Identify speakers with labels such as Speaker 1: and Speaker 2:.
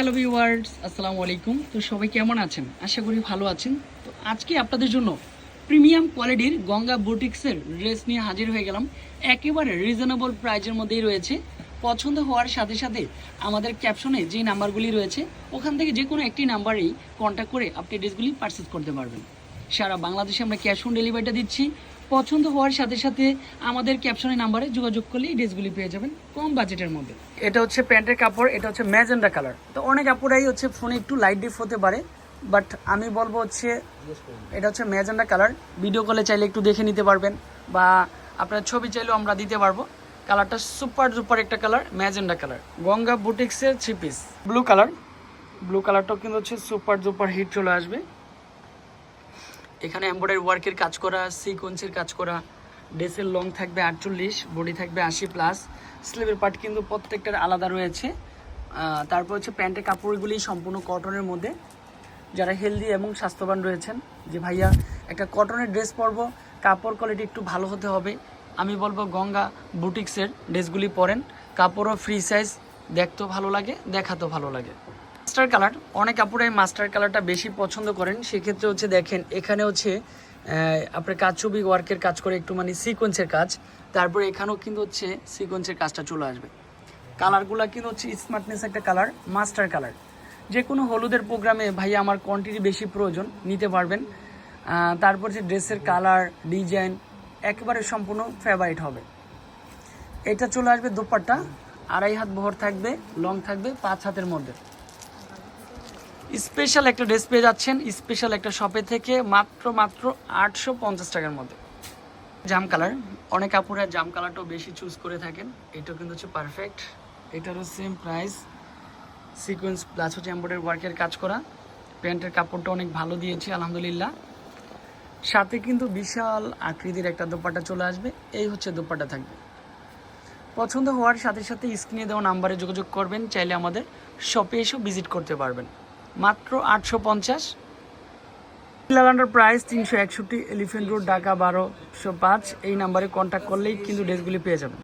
Speaker 1: Hello viewers আসসালামু আলাইকুম তো সবাই কেমন আছেন? আশা করি ভালো আছেন। তো আজকে আপনাদের জন্য প্রিমিয়াম কোয়ালিটির গঙ্গা বুটিক্সের ড্রেস নিয়ে হাজির হয়ে গেলাম। একেবারে রিজনেবল প্রাইজের মধ্যেই রয়েছে। পছন্দ হওয়ার সাথে সাথে আমাদের ক্যাপশনে যে নাম্বারগুলি রয়েছে, ওখান থেকে যে কোনো একটি নাম্বারেই কন্ট্যাক্ট করে আপনি ড্রেসগুলি পারচেস করতে পারবেন। সারা বাংলাদেশে আমরা ক্যাশ অন ডেলিভারিটা দিচ্ছি। পছন্দ হওয়ার সাথে সাথে আমাদের ক্যাপশনের নাম্বারে যোগাযোগ করলে এই ড্রেসগুলি পেয়ে যাবেন কম বাজেটের মধ্যে। এটা হচ্ছে প্যান্টের কাপড়, এটা হচ্ছে ম্যাজেন্ডা কালার তো অনেক কাপড়াই হচ্ছে ফোনে একটু লাইট ডিপ হতে পারে বাট আমি বলব হচ্ছে এটা হচ্ছে ম্যাজেন্ডা কালার ভিডিও কলে চাইলে একটু দেখে নিতে পারবেন, বা আপনার ছবি চাইলেও আমরা দিতে পারব। কালারটা সুপার সুপার একটা কালার ম্যাজেন্ডা কালার গঙ্গা বুটিক্সের three piece blue colour blue কালারটাও কিন্তু হচ্ছে সুপার সুপার হিট চলে আসবে। এখানে এমব্রয়ডারি ওয়ার্কের কাজ করা সিকোয়েন্সের কাজ করা ড্রেসের লং থাকবে আটচল্লিশ বডি থাকবে আশি প্লাস স্লিভের পার্ট কিন্তু প্রত্যেকটার আলাদা রয়েছে। তারপর হচ্ছে প্যান্টের কাপড়গুলি সম্পূর্ণ কটনের মধ্যে। যারা হেলদি এবং স্বাস্থ্যবান রয়েছেন, যে ভাইয়া একটা কটনের ড্রেস পরবো, কাপড় কোয়ালিটি একটু ভালো হতে হবে। আমি বলব গঙ্গা বুটিক্সের ড্রেসগুলি পরেন। কাপড়ও ফ্রি সাইজ দেখতেও ভালো লাগে, দেখাতেও ভালো লাগে। Master colour. অনেক কাপড়ে মাস্টার কালারটা বেশি পছন্দ করেন। সেক্ষেত্রে হচ্ছে দেখেন, এখানে হচ্ছে আপনার কাজ ছবি ওয়ার্কের কাজ করে একটু মানে সিকোয়েন্সের কাজ। তারপরে এখানেও কিন্তু হচ্ছে সিকোয়েন্সের কাজটা চলে আসবে। কালারগুলো কিন্তু হচ্ছে স্মার্টনেস একটা কালার মাস্টার কালার যে কোনো হলুদের প্রোগ্রামে ভাই আমার কোয়ান্টিটি বেশি প্রয়োজন, নিতে পারবেন। তারপর যে ড্রেসের কালার ডিজাইন একেবারে সম্পূর্ণ ফেভারিট হবে। এটা চলে আসবে দোপাট্টা। আড়াই হাত ভর থাকবে লং থাকবে, পাঁচ হাতের মধ্যে। স্পেশাল একটা ড্রেস পেয়ে যাচ্ছেন, স্পেশাল একটা শপে থেকে মাত্র মাত্র আটশো পঞ্চাশ টাকার মধ্যে। জাম কালার। অনেক আপুরা জাম কালারটাও বেশি চুজ করে থাকেন। এটাও কিন্তু হচ্ছে পারফেক্ট এটারও সেম প্রাইস সিকোয়েন্স প্লাস হচ্ছে এম্বয়ডারি ওয়ার্কের কাজ করা। প্যান্টের কাপড়টা অনেক ভালো দিয়েছি, আলহামদুলিল্লাহ। সাথে কিন্তু বিশাল আকৃতির একটা দোপাটা চলে আসবে। এই হচ্ছে দোপাটা থাকবে। পছন্দ হওয়ার সাথে সাথে স্ক্রিনে দেওয়া নাম্বারে যোগাযোগ করবেন। চাইলে আমাদের শপে এসেও ভিজিট করতে পারবেন। মাত্র আটশো পঞ্চাশ। লাগানোর প্রাইস তিনশো একষট্টি এলিফেন্ট রোড ঢাকা বারোশো পাঁচ। এই নাম্বারে কন্ট্যাক্ট করলেই কিন্তু ড্রেসগুলি পেয়ে যাবেন।